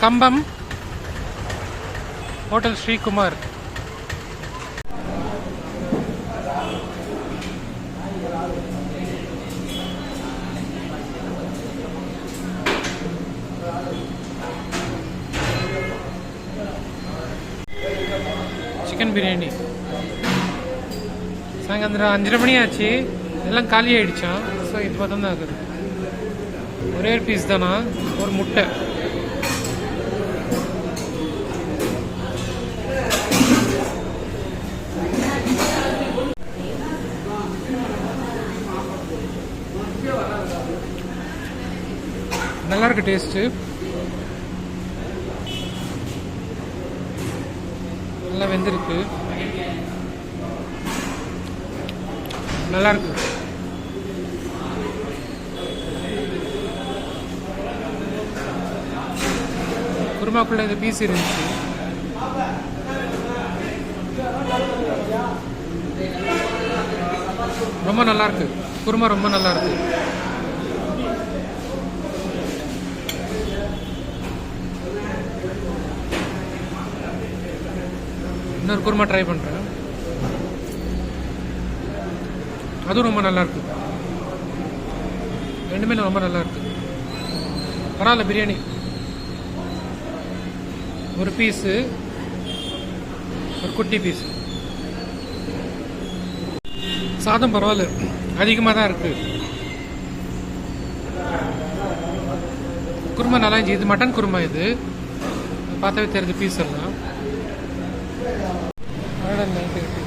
கம்பம் hotel Sreekumar. Chicken biryani சாயந்தரம் அஞ்சரை மணி ஆச்சு. எல்லாம் காலி ஆயிடுச்சான் ஸோ இது பார்த்தா தான் ஆகுது. ஒரே பீஸ் தானா? ஒரு முட்டை. நல்லா இருக்கு டேஸ்ட்டு. நல்லா வெந்திருக்கு. நல்லா இருக்கு குருமாக்குள்ள இந்த பீஸ் இருந்துச்சு. ரொம்ப நல்லா இருக்கு குருமா ரொம்ப நல்லா இன்னொரு குருமா ட்ரை பண்ணுறேன் அதுவும் ரொம்ப நல்லா இருக்கு. ரெண்டுமே ரொம்ப நல்லா இருக்கு. பரவாயில்ல பிரியாணி. ஒரு பீஸு ஒரு குட்டி பீஸ் சாதம் பரவாயில்ல அதிகமாக தான் இருக்கு. குருமா நல்லா இருந்துச்சு. இது மட்டன் குருமா இது. பார்த்தாவே தெரிஞ்ச பீஸ் எல்லாம். another negative.